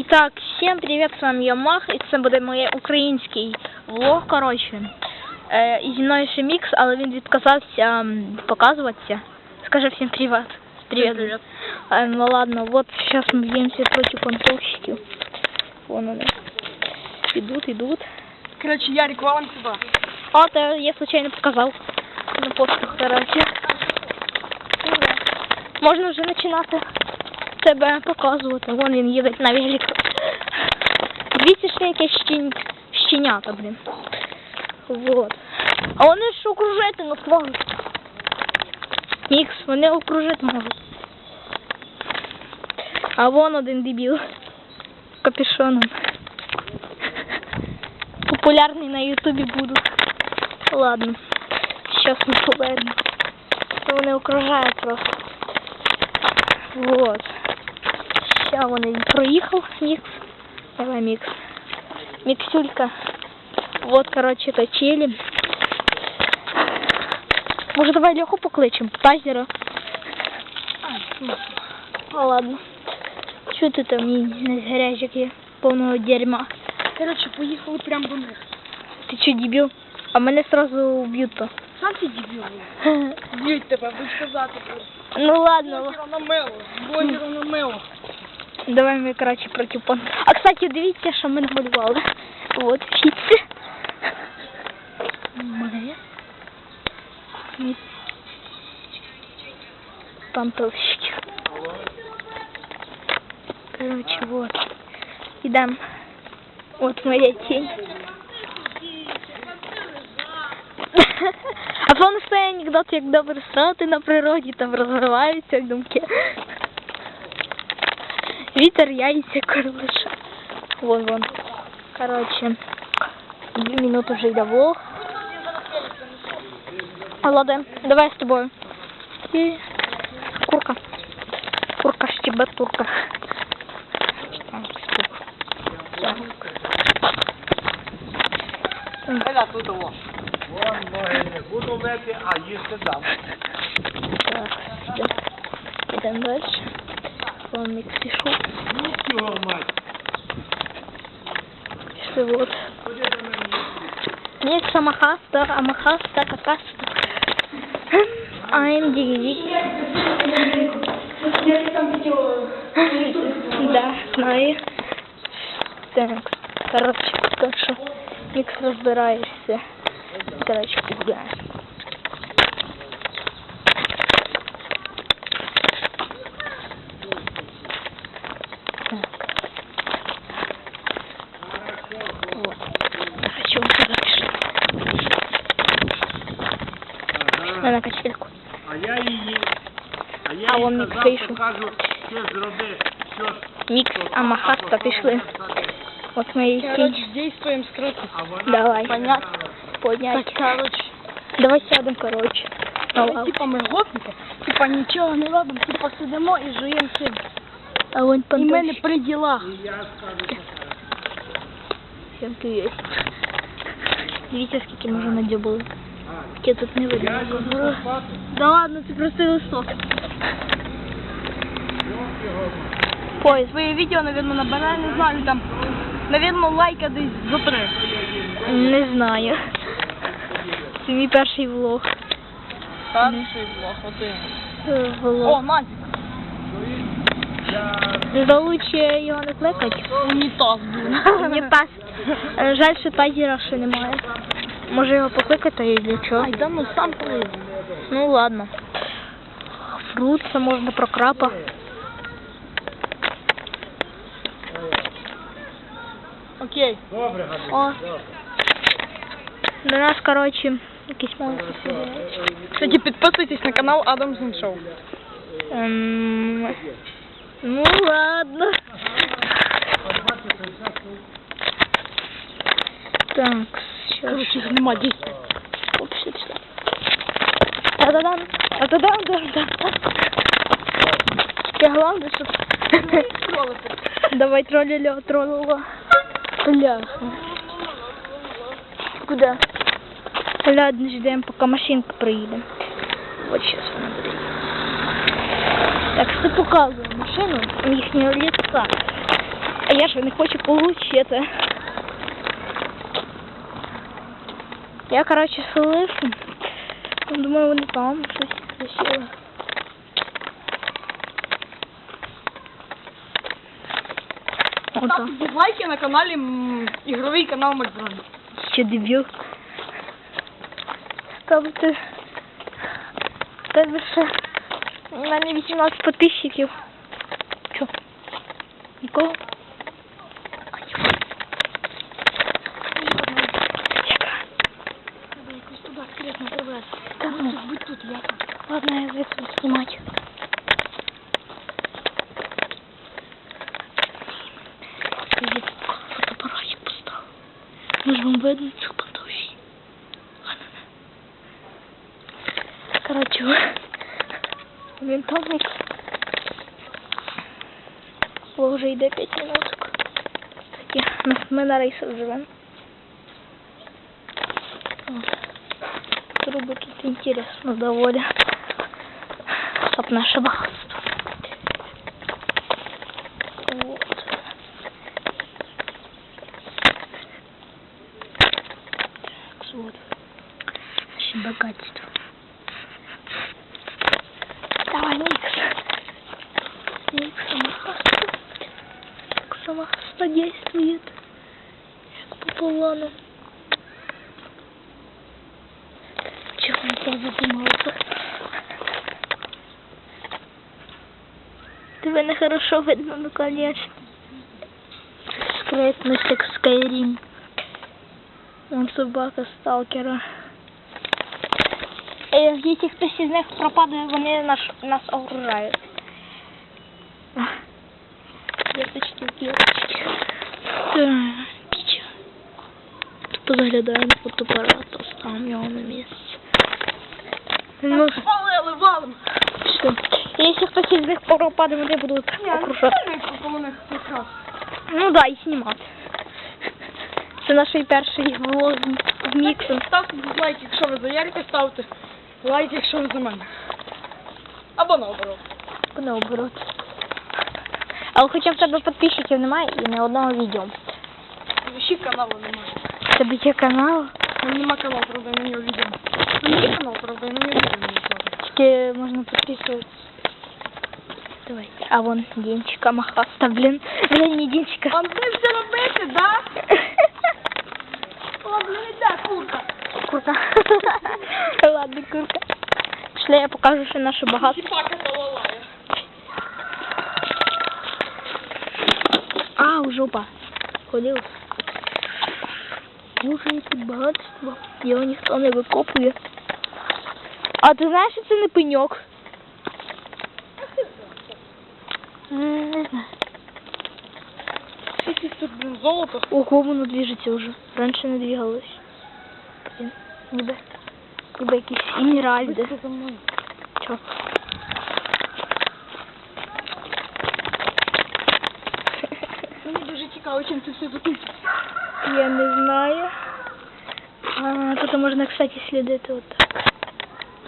І так, всім привіт, з вами я Мах, і це буде моє український влог, коротше. Е, і зі мною ще Мікс, але він відказався м, показуватися. Скажи всім привіт. Привіт. привіт. Е, ну ладно, вот сейчас мы бьемся против понтовщиків. Вон вони. Ідуть, ідуть. Короче, Ярик, валом сюда. А, то я случайно показав на постах, коротше. Да. Можна вже починати тебе показувати. Вон він їде на велику. Дивіться, що якесь щень... щенята, блін. Вот. А вони ж окружити нас можуть. Нікс, вони окружити можуть. А вон один дебіл. Капюшоном. Популярний на ютубі будуть. Ладно. Сейчас мы повернем. Вони окружають просто. Вот. Ща вони проїхав, Мікс. Давай, Мікс. Міксюлька. Вот, короче, качели. Може, давай Леху покличем? Тазера. Ну ладно. Чого ти там не гарячик є? Повного дерьма. Короче, поїхали прямо до них. Ти що, дебіл? А мене сразу уб'ють то. Сам ти дебіл. Б'ють тебе, будь сказати. Ну ладно. Блогера на мело. Блогера на мело. Давай ми, коротше, проти пон. А, кстати, дивіться, що ми. Вот, вчіться. Молодець. Ні. Пантовщики. Короче, вот. Ідем. Вот моя тень. А помниш той анекдот, як добре стати на природі, там розвиваються думки. Вітер яйця крылыша. Вон, вон. Короче, две минуты уже до влог. А, ладно, давай я с тобой. И... Курка. Курка, штебатурка. Так, стоп. Так. Еля, тут того. Вон ноги не буду мити, а їсти дам. Так, сюда. Идем дальше. Вон микс пишу. Їсть його мать. Пішли вот. Нет, самохаста, амахаста, какаста. I'm Дigi. Да, знаю. Так, короче, так що мікс розбираєшся. Короче, погуляємо. Так. Вот. Хочу мы сюда пішли. На, на качельку. А я її. А я А їй вон казав, мікс амахаста, пішли. От мої Короче, тінь. действуем скрытно. Давай. Понятно. Поднять. Так, короче. Давай сядем, короче. На Ми, типа ми гопники, типа нічого не робимо, типа сидимо і жуємо сим. А вон І ми не при ділах. Всем привет. Видите, скільки ми вже надюбали. Тут не видно. нікого. Да ладно, це просто листок. мать. Своє відео, наверное, набирає, не знаю, там, наверное, лайка десь за три. Не знаю. Це мій перший влог. Перший блог, один. Е, О, Влог. Надя, За лучше його не кликать. унітаз був. Е, Жаль, що тазера ще немає. Може його покликати і для чого? Ай, да ну сам прийде. Ну ладно. Фрут, це можна про крапа. Окей. Добре, Галю. О. До нас, коротше, якісь маленькі сюди. Кстати, підписуйтесь на канал Адамсон Шоу. Ем, Ну ладно. Так, сейчас. Короче, їх нема дійсно. Оп, все, все. Та-да-дам, та-да-дам, та-да-дам. Я главное, щоб... Давай тролля троллила. Бляха. Куда? Ладно, ждем, пока машинка приїде. Вот сейчас вона буде. Так, що показує машину їхнього ліса. А я ж не хочу получити. Я, коротше, слышу. Думаю, вони там щось засіли. Ставте дизлайки на каналі м, ігровий канал Макдональд. Ще дебіл. Ставте. Тебе ще. У мене 18 підписчиків. Чо? Нікого? Ай. Яка? Треба якось туди скрізь не привезти. Та ну. Будь тут, я. Ладно, я звідси буду знімати. Я фотоапаратик поставив. Ну ж вам видно цю подовжі. Ладно. Короче. Бо вже йде 5 минуток. Такі, ми, на рейсах живемо. От. Труби тут интересно доволі. Чтоб наше богатство. Вот. Так, вот. Наше богатство. Давай, микс. Микс самохваста. Как самохваста действует. Как по плану. Чего он задумался? Тебе не хорошо видно, ну конечно. Скрытность, как Скайрим. Он собака сталкера. Якщо хтось із них пропаде, вони наш, нас окружають. Квіточки, квіточки. Так? Позаглядаємо фотоапарат, оставимо його на місці. Ну, Палили, валим. що? Якщо хтось із них пропаде, вони будуть ну окружати. Ну да, і знімати. Це наш перший влог з міксом. Ставте дизлайк, якщо ви за Ярика, ставте лайк, якщо ви за мене. Або наоборот. Наоборот. Але хоча в тебе підписчиків немає і не одного відео. Ще каналу немає. В Тебе є канал, нема каналу, правда, на нього відео. Мене є канал, правда, на нього відео тільки можна підписуватися. Давайте. А вон Денчика Махаста, блін. Блін, не Денчика. Вам це все робити, да? Ладно, не да, курка. Курка. Ладно, курка. Пішли, я покажу, що наше багатство. Чіпака талалая. А, у жопа. Ходив. Боже, яке багатство. Його ніхто не викопує. А ти знаєш, що це не пеньок? Не знаю. Скільки тут, блін, золото. Ого, воно движеться вже. Раніше не двигалось. Блін, ніби. Ніби якісь мною. Чо? Мені дуже цікаво, чим це все закінчиться. Я не знаю. А, тут можна, кстати, слідити от так.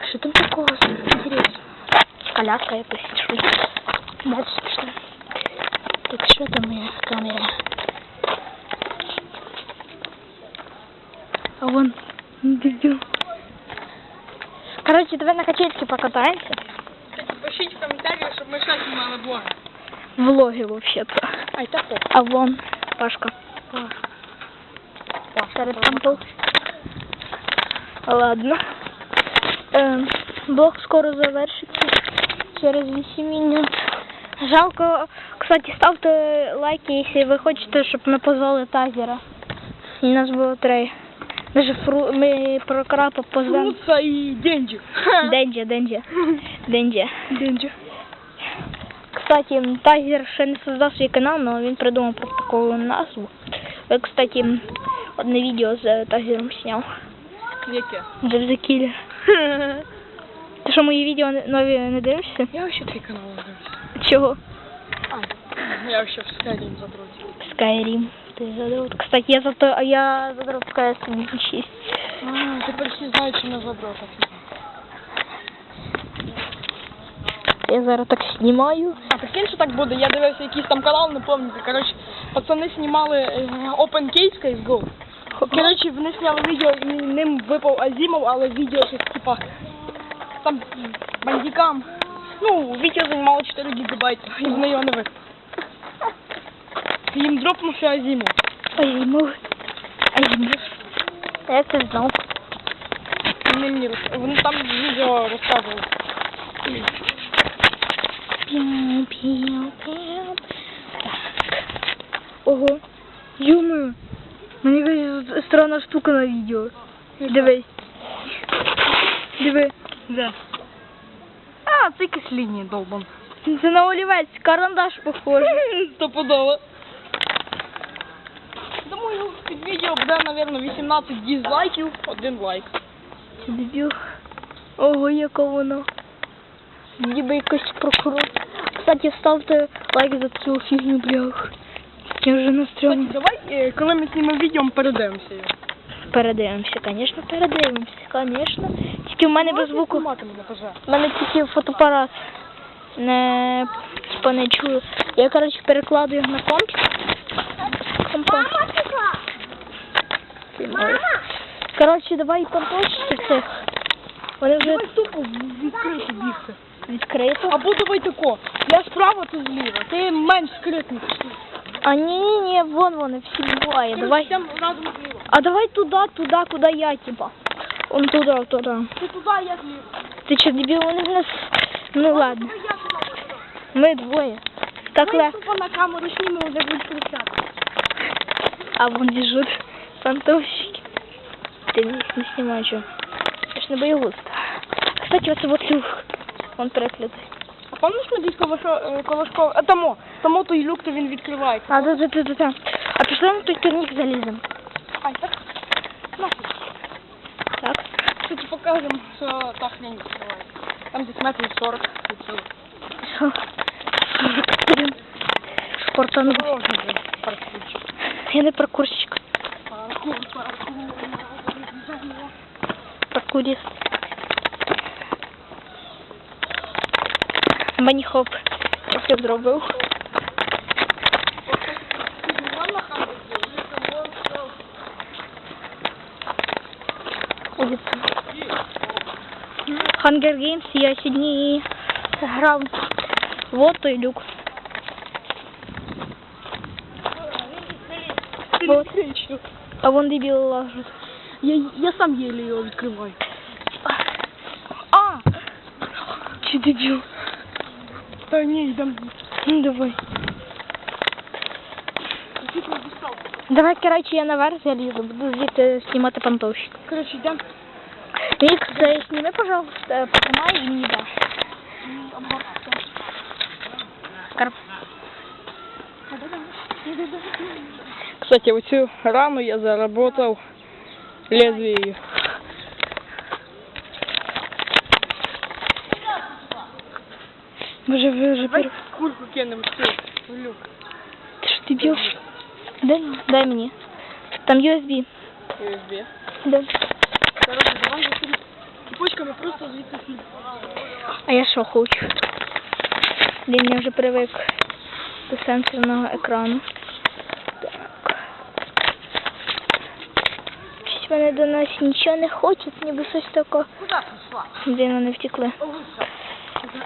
Що там такого? Інтересно. Коляска якось що. Дальше пішли. Так що там моя камера? А вон дебіл. Короче, давай на качельке покатаемся. Пишіть в коментарях, щоб ми ще знімали блоги. Влоги вообще-то. Ай, так от. А вон Пашка. Серед тампл. Ладно. Ем, блог скоро завершиться. Через 8 минут. Жалко, кстати, ставте лайки, якщо ви хочете, щоб ми позвали тазера. І нас було три. Даже фру... ми про крапа позвемо. Фруца і Денджі. Денджі, Денджі. Денджі. Денджі. Кстати, Тайгер ще не создав свій канал, але він придумав про таку назву. Я, кстати, одне відео з Тайгером зняв. Яке? Джеф the Killer. Ти що, мої відео не- нові не дивишся? Я вообще твій канал не дивлюся. Чого? А, я вообще в Skyrim задротив. Skyrim. Ти задрот. Кстати, я зато, я задрот CS 6. А, тепер всі знають, що на задротах. Я зараз так знімаю. А прикинь, що так буде? Я дивився якийсь там канал, не пам'ятаю. Коротше, Пацани знімали е, Open Case CSGO. Коротше, вони зняли відео, і ним випав Азімов, але відео щось типа там бандикам. Ну, відео займало 4 гігабайти, і вони його не випав. Їм дропнувся Азімов. Ой, ну. Ай, ну. Я це знав. Вони мені роз- вони там відео розказували. Піу, піу, піу. Так. Ого. Юмою. Мені якась странна штука на відео. Дивись. Диви. Де? А, це долбан. Це на олівець, карандаш похожий. Стопудово. Думаю, під відео буде, мабуть, 18 дізлайків, один лайк. Дебіл. Ого, яка воно. Ніби якийсь прокурор. Кстати, ставте лайк за цю фігню, блях. Я вже Кстати, настрьомий. давай, е, коли ми знімемо відео, передивимося. Передивимося, звісно, передивимося, звісно. Тільки в мене без звуку. Знімати мене. У мене тільки фотоапарат. Не, типа, не чую. Я, коротше, перекладу його на комп. Компа. Мама! Коротше, давай понточити цих. Вони вже Давай тупо відкрито бігти. відкрито. Або давай тако. Я справа, ти зліва. Ти менш скритний. А ні, ні, ні, вон вони всі буває. Давай. Йдемо разом зліва. А давай туди, туди, куди я, типа. Он туди, туди. Ти туди, я зліва. Ти що, дебіл, вони в нас. Ну ладно. Давай я туди. Ми двоє. Так Давай легко. тупо на камеру знімемо, вже будуть кричати. А вон бежут фантовщики. Ты не, не снимай, что. Я ж не боюсь. Кстати, вот вот люк. Он проклятый. А пам'ятаєш ми десь коло колошко? А тому, тому той люк, то він відкривається. А, да, да, да, да, да. А пішли на той турник залізем. Ай, так. Нафіг. Так. Покажемо, що та хрень відкривається. Там десь метрів 40 від цього. Що? Блін. Спортану. Осторожно, блин, паркурчик. Я не паркурщик. Паркур, паркур. Паркуріст. Мені хоп. Трохи зробив. Hunger Games я сьогодні грав. Вот той люк. Вот. А вон дебіл лажуть. Я, я сам єлі його відкриваю. А! Чи дебіл? Та ні, йдем. Ну давай. Давай, короче, я наверх залізу, буду звідти знімати понтовщик. Коротше, йдем. Мікс, э, сними, пожалуйста, потримай і мені даш. Карп. Кстати, оцю рану я заработав лезвією. Боже, ви вже Давай пер... кульку кинемо в цю в люк. Ти що, дебіл? Дай, дай мені. Там USB. USB. Да. Коротше, давай закинемо. Цепочками просто звідси слід. А я що хочу? Блін, я вже привик до сенсорного екрану. Так. Щось вони до нас нічого не хочуть, ніби щось таке. Блін, вони втекли.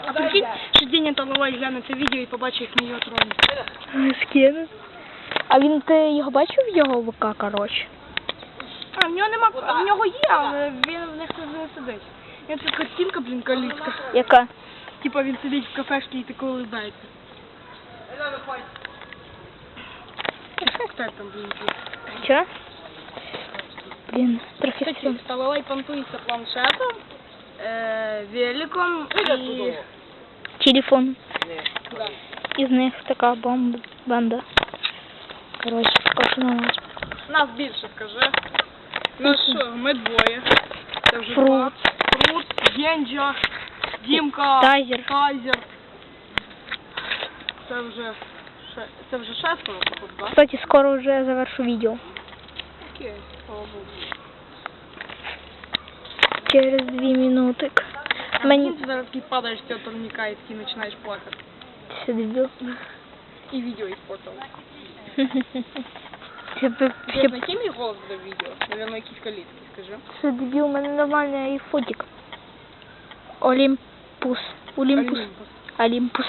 А прикинь, що Талалай гляне це відео і побачить, як ми його тронемо. Скину. А він ти його бачив його ВК, коротше? А, в нього нема, в нього є, але він в них не сидить. Він тут картинка, блін, каліцька. Яка? Типа він сидить в кафешці і такого лизається. Хто там, блін? Що? Блін, трохи стрім. Талалай понтується планшетом, е, великом і... Телефон. Да. Із них така бомба. Банда. Скажу нас. Нас більше, скажи. Ну що, ми двоє. Це вже Фрут. два. Фрут, Генджа, Дімка, Тайзер. Тайзер. Це вже, ше- це вже шестеро, походу, так? Кстати, скоро вже завершу відео. Окей, слава Богу. Через дві минути. А Мені Мені... ти зараз такий падаєш з цього турніка і такий починаєш плакати. все дебіл. І відео іспортили. Щоб, Ти щоб знайти мій голос для відео? Наверно, якісь калітки, скажи. це дебіл, у мене нормальний фотик. Олімпус. Олімпус. Олімпус.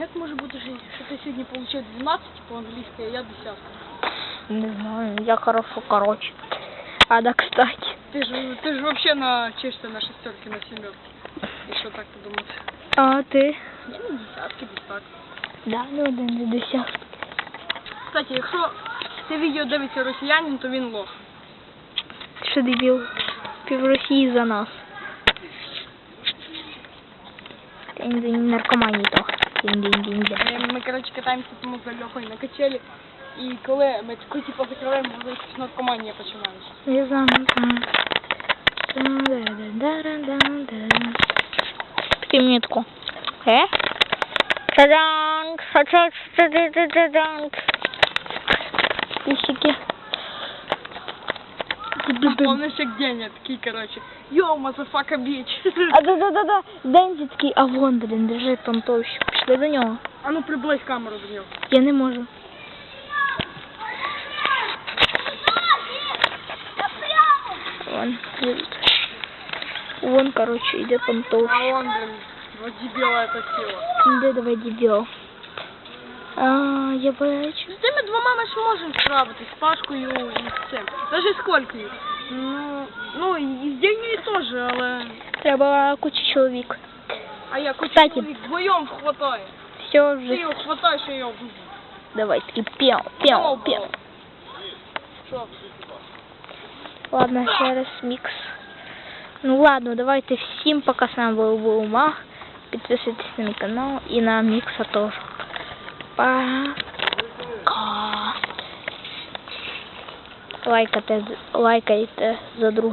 Як може бути, що що ти сьогодні отримав 12 по-англійськи, а я 10? Не знаю, я хорошо, короче. А да, кстати. Ти ж, ти ж вообще на навчишся на шестерки, на сімерки. Якщо так подумати. А ти? Я на десятки, десь так. Да, ну один до десятки. Кстати, якщо це відео дивиться росіянин, то він лох. Що дебіл? Пів Росії за нас. День-день наркоманії то. День-день-день. Ми, ми коротше, катаємося тому за Льохою на качелі. І коли ми таку типу закриваємо, вже якась наркоманія починається. Я знаю, не знаю. Да-да-да-да-да-да. Ти. Е? Та-дан! Ша-ша-ша-ша-ша-ша-дан! Пісики. Помниш, як день, я такий, коротше, йоу, мазафака біч. А да-да-да-да. Дензі такий, а вон, блін, держи понтовище. Пішли до нього. А ну приблизь камеру до нього. Я не можу. Вон. Вон, короче, идет А понтовище. он, блин, вот дебіла це сила. Да, давай, дебил. А, я бачу. З тими двома ми ж можемо справитись, Пашкою і з цим. Даже з Колькою. Ну, ну, і з Денею теж, але... Треба куча чоловік. А я хоч Кстати. чоловік вдвоєм хватає. Все Ти вже. його хватаєш, а я його вбив. Давай, таки пел, пел, пел. Що? Ладно, ще раз мікс. Ну ладно, давайте всім пока з нами був був Мах. Підписуйтесь на мій канал і на мікса теж. Пока. Лайкайте, лайкайте за другим.